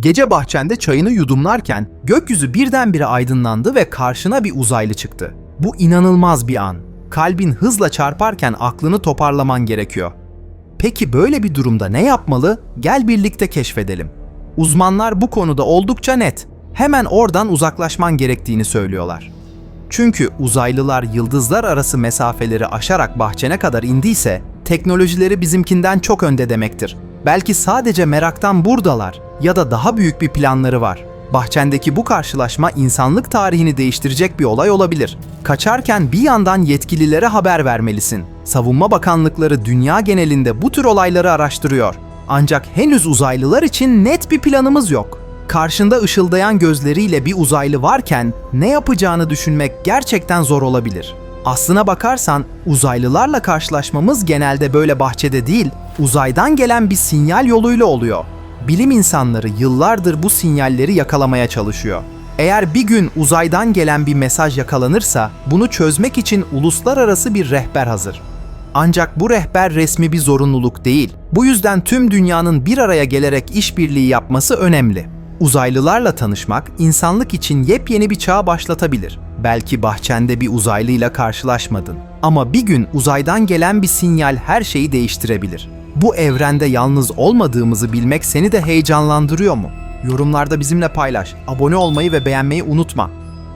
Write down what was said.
Gece bahçende çayını yudumlarken gökyüzü birdenbire aydınlandı ve karşına bir uzaylı çıktı. Bu inanılmaz bir an. Kalbin hızla çarparken aklını toparlaman gerekiyor. Peki böyle bir durumda ne yapmalı? Gel birlikte keşfedelim. Uzmanlar bu konuda oldukça net. Hemen oradan uzaklaşman gerektiğini söylüyorlar. Çünkü uzaylılar yıldızlar arası mesafeleri aşarak bahçene kadar indiyse, teknolojileri bizimkinden çok önde demektir. Belki sadece meraktan buradalar ya da daha büyük bir planları var. Bahçendeki bu karşılaşma insanlık tarihini değiştirecek bir olay olabilir. Kaçarken bir yandan yetkililere haber vermelisin. Savunma bakanlıkları dünya genelinde bu tür olayları araştırıyor. Ancak henüz uzaylılar için net bir planımız yok. Karşında ışıldayan gözleriyle bir uzaylı varken ne yapacağını düşünmek gerçekten zor olabilir. Aslına bakarsan uzaylılarla karşılaşmamız genelde böyle bahçede değil, uzaydan gelen bir sinyal yoluyla oluyor. Bilim insanları yıllardır bu sinyalleri yakalamaya çalışıyor. Eğer bir gün uzaydan gelen bir mesaj yakalanırsa bunu çözmek için uluslararası bir rehber hazır. Ancak bu rehber resmi bir zorunluluk değil. Bu yüzden tüm dünyanın bir araya gelerek işbirliği yapması önemli. Uzaylılarla tanışmak insanlık için yepyeni bir çağ başlatabilir. Belki bahçende bir uzaylıyla karşılaşmadın. Ama bir gün uzaydan gelen bir sinyal her şeyi değiştirebilir. Bu evrende yalnız olmadığımızı bilmek seni de heyecanlandırıyor mu? Yorumlarda bizimle paylaş. Abone olmayı ve beğenmeyi unutma.